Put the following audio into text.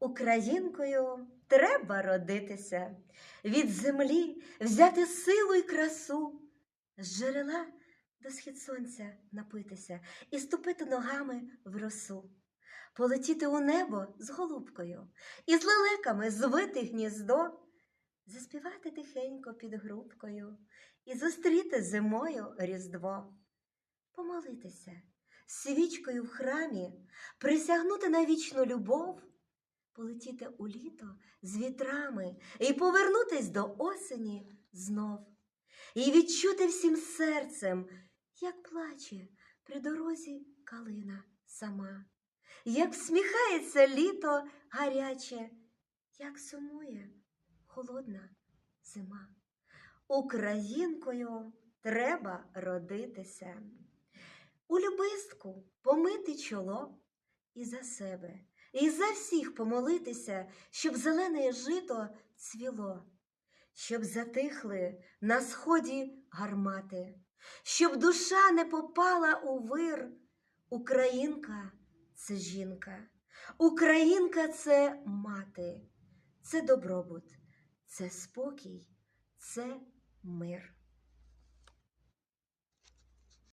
Українкою треба родитися, від землі взяти силу й красу, з джерела до схід сонця напитися і ступити ногами в росу, полетіти у небо з голубкою і з лелеками звити гніздо, заспівати тихенько під грубкою і зустріти зимою Різдво, помолитися свічкою в храмі, присягнути на вічну любов, полетіти у літо з вітрами і повернутись до осені знов, і відчути всім серцем, як плаче при дорозі калина сама, як всміхається літо гаряче, як сумує холодна зима. Українкою треба родитися. У любистку помити чоло і за себе, і за всіх помолитися, щоб зелене жито цвіло, щоб затихли на сході гармати, щоб душа не попала у вир. Українка це жінка, Українка це мати, це добробут, це спокій, це мир.